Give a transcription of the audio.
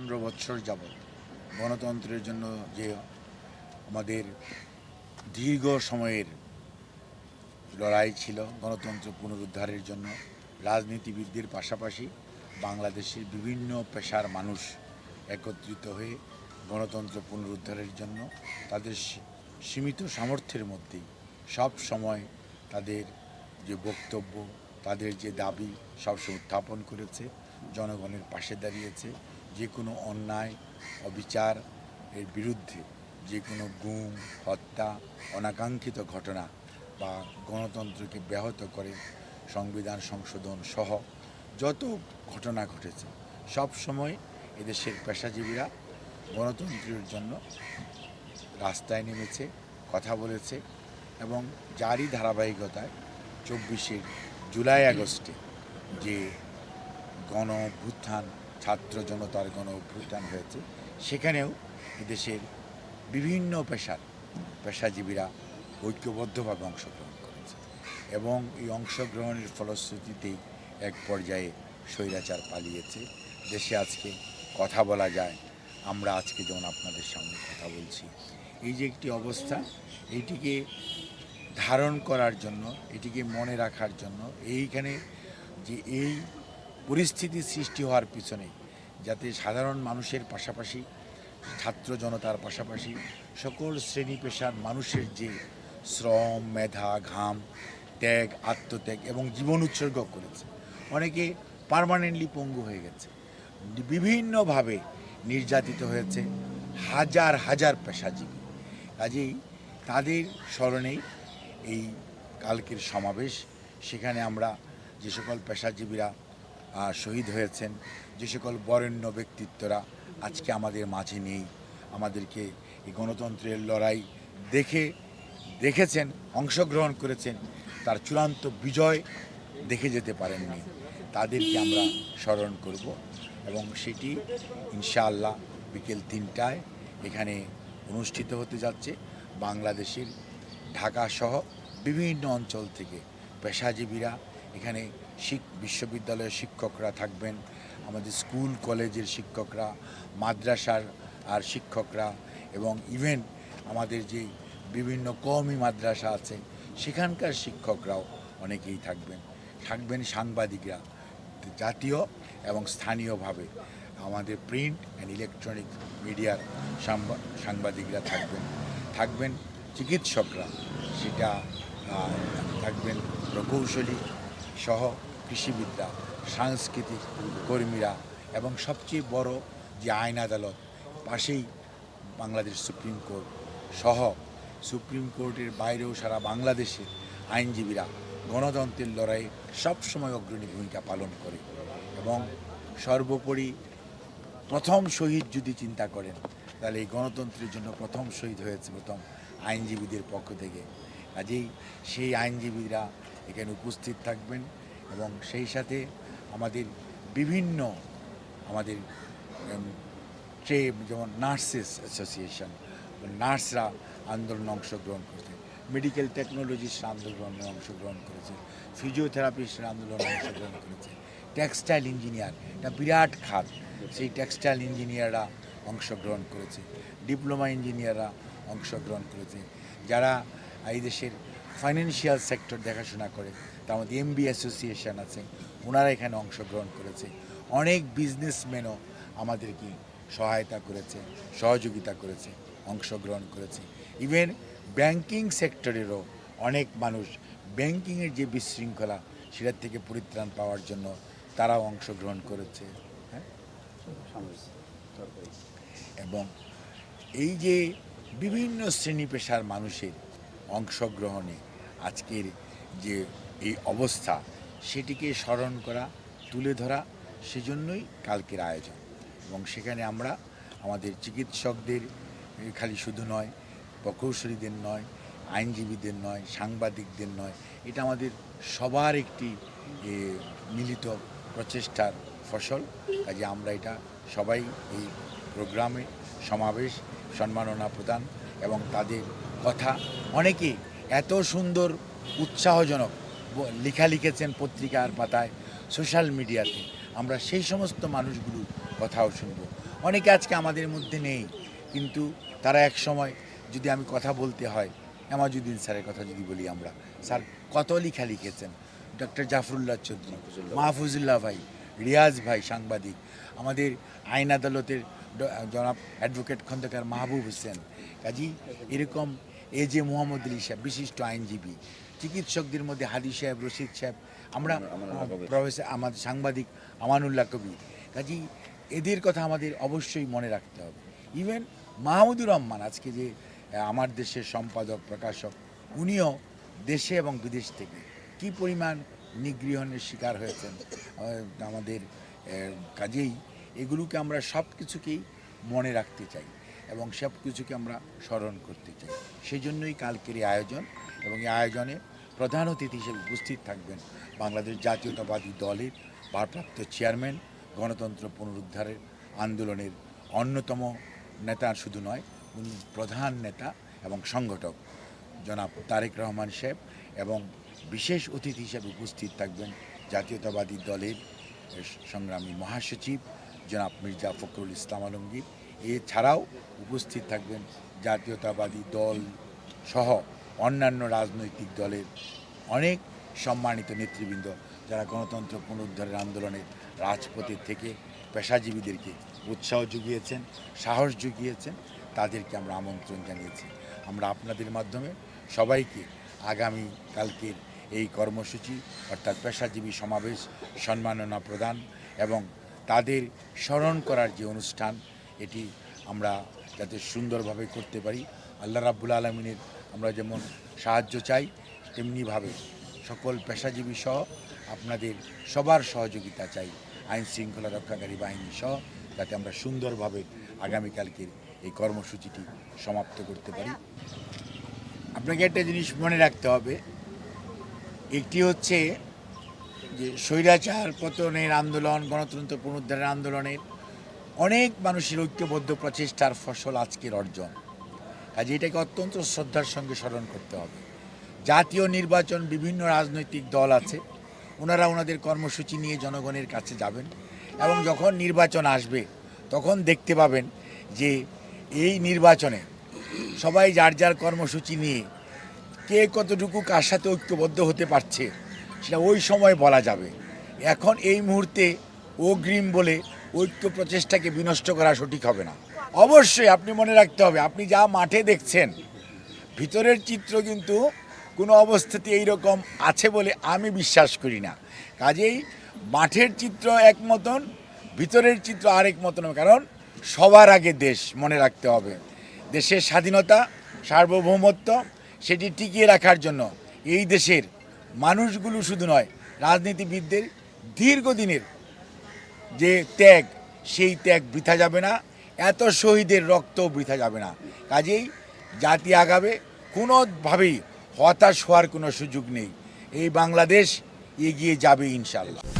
পনেরো বছর যাবৎ গণতন্ত্রের জন্য যে আমাদের দীর্ঘ সময়ের লড়াই ছিল গণতন্ত্র পুনরুদ্ধারের জন্য, রাজনীতিবিদদের পাশাপাশি বাংলাদেশের বিভিন্ন পেশার মানুষ একত্রিত হয়ে গণতন্ত্র পুনরুদ্ধারের জন্য তাদের সীমিত সামর্থ্যের মধ্যেই সব সময় তাদের যে বক্তব্য, তাদের যে দাবি সবসময় উত্থাপন করেছে, জনগণের পাশে দাঁড়িয়েছে। যে কোনো অন্যায়, অবিচার এর বিরুদ্ধে যে কোনো গুম, হত্যা, অনাকাঙ্ক্ষিত ঘটনা বা গণতন্ত্রকে ব্যাহত করে সংবিধান সংশোধন সহ যত ঘটনা ঘটেছে, সব সময় এদেশের পেশাজীবীরা গণতন্ত্রের জন্য রাস্তায় নেমেছে, কথা বলেছে এবং যারই ধারাবাহিকতায় চব্বিশে জুলাই আগস্টে যে গণ অভ্যুত্থান ছাত্র জনতার গণ অভ্যুত্থান হয়েছে। সেখানেও এদেশের বিভিন্ন পেশার পেশাজীবীরা ঐক্যবদ্ধভাবে অংশগ্রহণ করেছে এবং এই অংশগ্রহণের ফলশ্রুতিতেই এক পর্যায়ে স্বৈরাচার পালিয়েছে। দেশে আজকে কথা বলা যায়, আমরা আজকে যেমন আপনাদের সামনে কথা বলছি। এই যে একটি অবস্থা, এইটিকে ধারণ করার জন্য, এটিকে মনে রাখার জন্য, এইখানে যে এই পরিস্থিতি সৃষ্টি হওয়ার পিছনে যাতে সাধারণ মানুষের পাশাপাশি, ছাত্র জনতার পাশাপাশি সকল শ্রেণি পেশার মানুষের যে শ্রম, মেধা, ঘাম, ত্যাগ, আত্মত্যাগ এবং জীবন উৎসর্গ করেছে। অনেকে পার্মানেন্টলি পঙ্গু হয়ে গেছে। বিভিন্নভাবে নির্যাতিত হয়েছে হাজার হাজার পেশাজীবী। কাজেই তাদের স্মরণেই এই কালকের সমাবেশ। সেখানে আমরা যে সকল পেশাজীবীরা শহীদ হয়েছেন যে সকল বরেণ্য ব্যক্তিত্বরা আজকে আমাদের মাঝে নেই। আমাদেরকে এই গণতন্ত্রের লড়াই দেখে, দেখেছেন, অংশগ্রহণ করেছেন, তার চূড়ান্ত বিজয় দেখে যেতে পারেননি। তাদেরকে আমরা স্মরণ করব এবং সেটি ইনশাআল্লাহ বিকেল তিনটায় এখানে অনুষ্ঠিত হতে যাচ্ছে। বাংলাদেশের ঢাকা সহ বিভিন্ন অঞ্চল থেকে পেশাজীবীরা এখানে শিক, বিশ্ববিদ্যালয়ের শিক্ষকরা থাকবেন, আমাদের স্কুল, কলেজের শিক্ষকরা, মাদ্রাসার আর শিক্ষকরা, এবং ইভেন আমাদের যে বিভিন্ন কওমি মাদ্রাসা আছে, সেখানকার শিক্ষকরাও অনেকেই থাকবেন। থাকবেন সাংবাদিকরা, জাতীয় এবং স্থানীয়ভাবে। আমাদের প্রিন্ট অ্যান্ড ইলেকট্রনিক মিডিয়ার সাংবাদিকরা থাকবেন। থাকবেন চিকিৎসকরা, সেটা থাকবেন প্রকৌশলী সহ কৃষিবিদ্যা সাংস্কৃতিক কর্মীরা এবং সবচেয়ে বড় যে আইন আদালত, পাশেই বাংলাদেশ সুপ্রিম কোর্ট সহ সুপ্রিম কোর্টের বাইরেও সারা বাংলাদেশের আইনজীবীরা গণতন্ত্রের লড়াইয়ে সবসময় অগ্রণী ভূমিকা পালন করে এবং সর্বোপরি প্রথম শহীদ যদি চিন্তা করেন, তাহলে এই গণতন্ত্রের জন্য প্রথম শহীদ হয়েছে প্রথম আইনজীবীদের পক্ষ থেকে। কাজেই সেই আইনজীবীরা এখানে উপস্থিত থাকবেন এবং সেই সাথে আমাদের বিভিন্ন আমাদের ট্রে, যেমন নার্সেস অ্যাসোসিয়েশন, নার্সরা আন্দোলনে অংশগ্রহণ করেছে, মেডিকেল টেকনোলজিস্টরা আন্দোলনে অংশগ্রহণ করেছে, ফিজিওথেরাপিস্টরা আন্দোলনে অংশগ্রহণ করেছে, টেক্সটাইল ইঞ্জিনিয়ার, এটা বিরাট খাত, সেই টেক্সটাইল ইঞ্জিনিয়াররা অংশগ্রহণ করেছে, ডিপ্লোমা ইঞ্জিনিয়াররা অংশগ্রহণ করেছে, যারা এই দেশের ফাইন্যান্সিয়াল সেক্টর দেখাশোনা করে তার মধ্যে এমবি অ্যাসোসিয়েশন আছে ওনারা এখানে অংশগ্রহণ করেছে। অনেক বিজনেসম্যানও আমাদেরকে সহায়তা করেছে সহযোগিতা করেছে অংশগ্রহণ করেছে। ইভেন ব্যাংকিং সেক্টরেরও অনেক মানুষ ব্যাংকিংয়ের যে বিশৃঙ্খলা সেটার থেকে পরিত্রাণ পাওয়ার জন্য তারাও অংশগ্রহণ করেছে। হ্যাঁ? এবং এই যে বিভিন্ন শ্রেণি পেশার মানুষের অংশগ্রহণে আজকের যে এই অবস্থা, সেটিকে স্মরণ করা, তুলে ধরা, সেজন্যই কালকের আয়োজন। এবং সেখানে আমরা আমাদের চিকিৎসকদের খালি শুধু নয়, প্রকৌশলীদের নয়, আইনজীবীদের নয়, সাংবাদিকদের নয়, এটা আমাদের সবার একটি মিলিত প্রচেষ্টার ফসল। কাজে আমরা এটা সবাই এই প্রোগ্রামে সমাবেশ, সম্মাননা প্রদান এবং তাদের কথা। অনেকে এত সুন্দর উৎসাহজনক লেখা লিখেছেন পত্রিকার পাতায় সোশ্যাল মিডিয়াতে আমরা সেই সমস্ত মানুষগুলোর কথাও শুনব। অনেকে আজকে আমাদের মধ্যে নেই কিন্তু তারা এক সময় যদি আমি কথা বলতে হয় এমাজুদ্দিন স্যারের কথা যদি বলি আমরা স্যার কত লিখা লিখেছেন? ডক্টর জাফরুল্লাহ চৌধুরী মাহফুজুল্লাহ ভাই। রিয়াজ ভাই সাংবাদিক আমাদের আইন আদালতের জনাব অ্যাডভোকেট খন্দকার মাহবুব হোসেন। কাজী এরকম এ যে মোহাম্মদ আলী সাহেব বিশিষ্ট আইনজীবী চিকিৎসকদের মধ্যে হাদি সাহেব রশিদ সাহেব আমরা প্রফেসর আমাদের সাংবাদিক আমানুল্লাহ কবি কাজী এদের কথা আমাদের অবশ্যই মনে রাখতে হবে। ইভেন মাহমুদুর রহমান আজকে যে আমার দেশের সম্পাদক প্রকাশক উনিও দেশে এবং বিদেশ থেকে কি পরিমাণ নিগৃহণের শিকার হয়েছেন আমাদের কাজেই এগুলোকে আমরা সব কিছুকেই মনে রাখতে চাই। এবং সব কিছুকে আমরা স্মরণ করতে চাই। সেই জন্যই কালকের এই আয়োজন এবং এই আয়োজনে প্রধান অতিথি হিসেবে উপস্থিত থাকবেন বাংলাদেশ জাতীয়তাবাদী দলের ভারপ্রাপ্ত চেয়ারম্যান, গণতন্ত্র পুনরুদ্ধারের আন্দোলনের অন্যতম নেতা শুধু নয়, উনি প্রধান নেতা এবং সংগঠক। জনাব তারেক রহমান সাহেব এবং বিশেষ অতিথি হিসেবে উপস্থিত থাকবেন জাতীয়তাবাদী দলের সংগ্রামী মহাসচিব জনাব মির্জা ফখরুল ইসলাম আলমগীর এছাড়াও উপস্থিত থাকবেন জাতীয়তাবাদী দল সহ অন্যান্য রাজনৈতিক দলের অনেক সম্মানিত নেতৃবৃন্দ যারা গণতন্ত্র পুনরুদ্ধারের আন্দোলনে রাজপথে থেকে পেশাজীবীদেরকে উৎসাহ জুগিয়েছেন সাহস জুগিয়েছেন তাদেরকে আমরা আমন্ত্রণ জানিয়েছি। আমরা আপনাদের মাধ্যমে সবাইকে আগামী কালকের এই কর্মসূচি, অর্থাৎ পেশাজীবী সমাবেশ সম্মাননা প্রদান এবং তাদের স্মরণ করার যে অনুষ্ঠান এটি আমরা যাতে সুন্দরভাবে করতে পারি। আল্লাহ রাব্বুল আলমিনের আমরা যেমন সাহায্য চাই, তেমনিভাবে সকল পেশাজীবী সহ আপনাদের সবার সহযোগিতা চাই, আইন শৃঙ্খলা রক্ষাকারী বাহিনী সহ, যাতে আমরা সুন্দরভাবে আগামীকালকের এই কর্মসূচিটি সমাপ্ত করতে পারি। আপনাকে একটা জিনিস মনে রাখতে হবে, একটি হচ্ছে যে স্বৈরাচার পতনের আন্দোলন, গণতন্ত্র পুনরুদ্ধারের আন্দোলনের অনেক মানুষের ঐক্যবদ্ধ প্রচেষ্টার ফসল আজকের অর্জন। কাজে এটাকে অত্যন্ত শ্রদ্ধার সঙ্গে স্মরণ করতে হবে। জাতীয় নির্বাচন বিভিন্ন রাজনৈতিক দল আছে, ওনারা ওনাদের কর্মসূচি নিয়ে জনগণের কাছে যাবেন এবং যখন নির্বাচন আসবে, তখন দেখতে পাবেন যে এই নির্বাচনে সবাই যার যার কর্মসূচি নিয়ে কে কতটুকু কার সাথে ঐক্যবদ্ধ হতে পারছে, সেটা ওই সময় বলা যাবে। এখন এই মুহূর্তে অগ্রিম বলে ঐক্য প্রচেষ্টাকে বিনষ্ট করা সঠিক হবে না। অবশ্যই আপনি মনে রাখতে হবে, আপনি যা মাঠে দেখছেন, ভিতরের চিত্র কিন্তু কোনো অবস্থাতে এইরকম আছে বলে আমি বিশ্বাস করি না। কাজেই মাঠের চিত্র এক মতন, ভিতরের চিত্র আরেক মতন কারণ সবার আগে দেশ মনে রাখতে হবে। দেশের স্বাধীনতা, সার্বভৌমত্ব, সেটি টিকিয়ে রাখার জন্য এই দেশের মানুষগুলো শুধু নয়, রাজনীতিবিদদের দীর্ঘদিনের যে ত্যাগ, সেই ত্যাগ বৃথা যাবে না, এত শহীদের রক্ত বৃথা যাবে না। কাজেই জাতি আগাবে, কোনোভাবেই হতাশ হওয়ার কোনো সুযোগ নেই। এই বাংলাদেশ এগিয়ে যাবে ইনশাল্লাহ